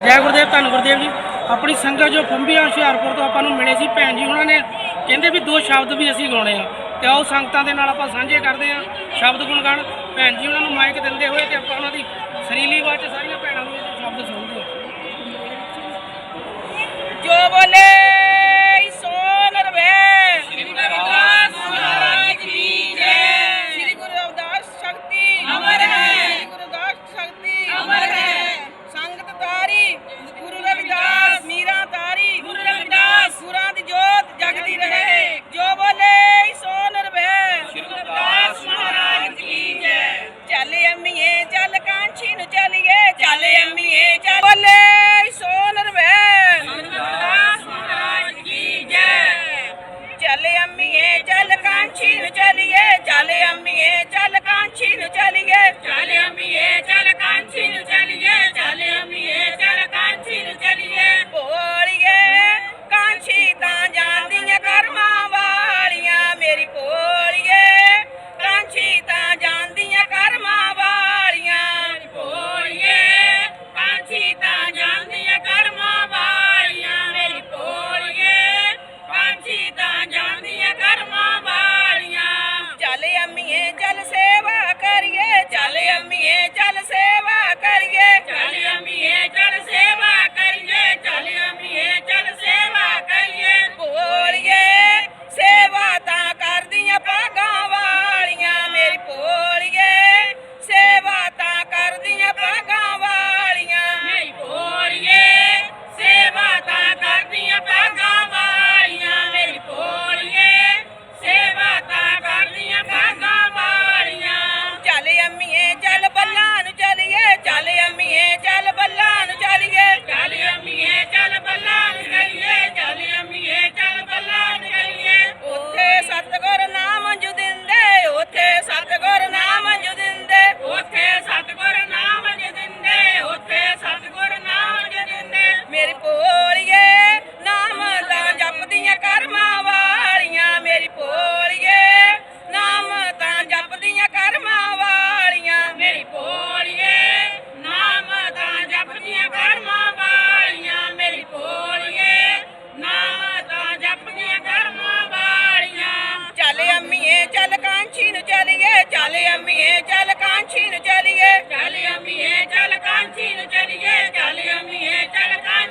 ਜੈ ਗੁਰਦੇਵ, ਧੰਨ ਗੁਰਦੇਵ ਜੀ। ਆਪਣੀ ਸੰਗਤ ਜੋ ਫੰਬੀਆਂ ਹੁਸ਼ਿਆਰਪੁਰ ਤੋਂ ਆਪਾਂ ਨੂੰ ਮਿਲੇ ਸੀ ਭੈਣ ਜੀ, ਉਹਨਾਂ ਨੇ ਕਹਿੰਦੇ ਵੀ ਦੋ ਸ਼ਬਦ ਵੀ ਅਸੀਂ ਗਾਉਣੇ ਆ। ਤੇ ਆਓ ਸੰਗਤਾਂ ਦੇ ਨਾਲ ਆਪਾਂ ਸਾਂਝੇ ਕਰਦੇ ਆ ਸ਼ਬਦ ਗੁਣਗਾਨ। ਭੈਣ ਜੀ, ਉਹਨਾਂ ਨੂੰ ਮਾਈਕ ਦਿੰਦੇ ਹੋਏ ਤੇ ਆਪਾਂ ਉਹਨਾਂ ਦੀ ਸਰੀਲੀ ਆਵਾਜ਼ 'ਚ ਸਾਰੀਆਂ ਭੈਣਾਂ ਨੂੰ လျမီရဲ့ကြပါလေ ਅੰਮੀਏ ਚੱਲ ਕਾਂਛੀ ਨੂੰ ਚੱਲੀਏ ਚੱਲ ਅੰਮੀਏ ਚੱਲ ਕਾਂਛੀ ਨੂੰ ਚੱਲੀਏ ਚੱਲ ਅੰਮੀਏ ਚੱਲ ਕਾਂਛੀ ਨੂੰ ਚੱਲੀਏ ਚੱਲ ਅੰਮੀਏ ਚੱਲ ਕਾਂਛੀ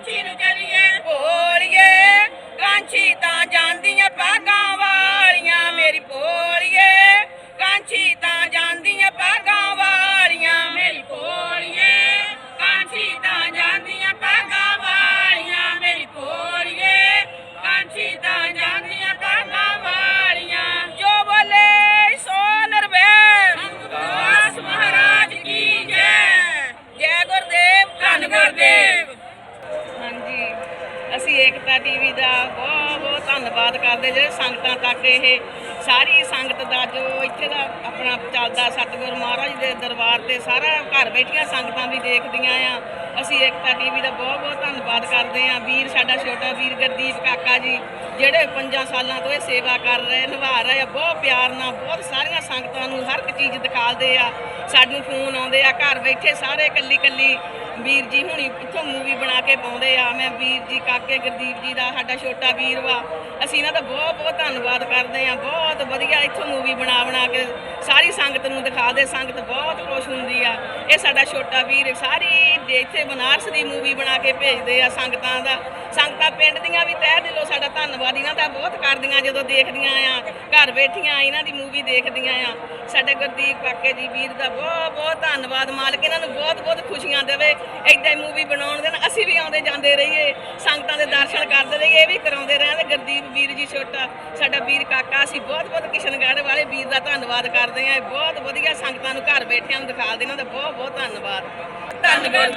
ਟੀਵੀ ਦਾ ਬਹੁਤ ਬਹੁਤ ਧੰਨਵਾਦ ਕਰਦੇ ਜਿਹੜੇ ਸੰਗਤਾਂ ਤੱਕ ਇਹ ਸਾਰੀ ਸੰਗਤ ਦਾ ਜੋ ਇੱਥੇ ਦਾ ਆਪਣਾ ਚੱਲਦਾ ਸਤਿਗੁਰ ਮਹਾਰਾਜ ਦੇ ਦਰਬਾਰ ਤੇ ਸਾਰਾ ਘਰ ਬੈਠੀਆਂ ਸੰਗਤਾਂ ਵੀ ਦੇਖਦੀਆਂ ਆ। ਅਸੀਂ ਏਕਤਾ ਟੀਵੀ ਦਾ ਬਹੁਤ ਬਹੁਤ ਧੰਨਵਾਦ ਕਰਦੇ ਆ। ਵੀਰ ਸਾਡਾ ਛੋਟਾ ਵੀਰ ਗੁਰਦੀਪ ਕਾਕਾ ਜੀ, ਜਿਹੜੇ ਪੰਜਾਂ ਸਾਲਾਂ ਤੋਂ ਇਹ ਸੇਵਾ ਕਰ ਰਹੇ, ਨਿਭਾ ਰਹੇ ਆ। ਬਹੁਤ ਪਿਆਰ ਨਾਲ, ਬਹੁਤ ਸਾਰੀਆਂ ਸੰਗਤਾਂ ਨੂੰ ਹਰ ਇੱਕ ਚੀਜ਼ ਦਿਖਾਲਦੇ ਆ। ਸਾਨੂੰ ਫੋਨ ਆਉਂਦੇ ਆ, ਘਰ ਬੈਠੇ ਸਾਰੇ ਕੱਲੀ ਕੱਲੀ ਵੀਰ ਜੀ ਹੁਣੀ ਇੱਥੋਂ ਮੂਵੀ ਬਣਾ ਕੇ ਪਾਉਂਦੇ ਆ। ਮੈਂ ਵੀਰ ਜੀ, ਕਾਕੇ ਗੁਰਦੀਪ ਜੀ ਦਾ, ਸਾਡਾ ਛੋਟਾ ਵੀਰ ਵਾ। ਅਸੀਂ ਇਹਨਾਂ ਦਾ ਬਹੁਤ ਬਹੁਤ ਧੰਨਵਾਦ ਕਰਦੇ ਆ। ਬਹੁਤ ਵਧੀਆ ਇੱਥੋਂ ਮੂਵੀ ਬਣਾ ਬਣਾ ਕੇ ਸਾਰੀ ਸੰਗਤ ਨੂੰ ਦਿਖਾਦੇ ਸੰਗਤ ਬਹੁਤ ਖੁਸ਼ ਹੁੰਦੀ ਆ। ਇਹ ਸਾਡਾ ਛੋਟਾ ਵੀਰ ਸਾਰੀ ਦੇ- ਇੱਥੇ ਬਨਾਰਸ ਦੀ ਮੂਵੀ ਬਣਾ ਕੇ ਭੇਜਦੇ ਆ ਸੰਗਤਾਂ ਦਾ। ਸੰਗਤਾਂ ਪਿੰਡ ਦੀਆਂ ਵੀ ਤਹਿ ਦਿਲੋਂ ਸਾਡਾ ਧੰਨਵਾਦ। ਇਹਨਾਂ ਦਾ ਬਹੁਤ ਕਰਦੀਆਂ ਜਦੋਂ ਦੇਖਦੀਆਂ ਆ। ਘਰ ਬੈਠੀਆਂ ਇਹਨਾਂ ਦੀ ਮੂਵੀ ਦੇਖਦੀਆਂ ਆ। ਸਾਡੇ ਗੁਰਦੀਪ ਕਾਕੇ ਜੀ ਵੀਰ ਦਾ ਬਹੁਤ ਬਹੁਤ ਧੰਨਵਾਦ। ਮਾਲਕ ਇਹਨਾਂ ਨੂੰ ਬਹੁਤ ਬਹੁਤ ਖੁਸ਼ੀਆਂ ਦੇਵੇ। ਏਦਾਂ ਹੀ ਮੂਵੀ ਬਣਾਉਣ ਦੇਣ ਅਸੀਂ ਵੀ ਆਉਂਦੇ ਜਾਂਦੇ ਰਹੀਏ, ਸੰਗਤਾਂ ਦੇ ਦਰਸ਼ਨ ਕਰਦੇ ਰਹੀਏ, ਇਹ ਵੀ ਕਰਾਉਂਦੇ ਰਹਿੰਦੇ ਗੁਰਦੀਪ ਵੀਰ ਜੀ ਛੋਟਾ, ਸਾਡਾ ਵੀਰ ਕਾਕਾ, ਅਸੀਂ ਬਹੁਤ ਬਹੁਤ ਕਿਸ਼ਨਗੜ੍ਹ ਵਾਲੇ ਵੀਰ ਦਾ ਧੰਨਵਾਦ ਕਰਦੇ ਹਾਂ ਬਹੁਤ ਵਧੀਆ ਸੰਗਤਾਂ ਨੂੰ ਘਰ ਬੈਠਿਆਂ ਨੂੰ ਦਿਖਾ ਦੇਣਾ ਦਾ ਬਹੁਤ ਬਹੁਤ ਧੰਨਵਾਦ। ਧੰਨਵਾਦ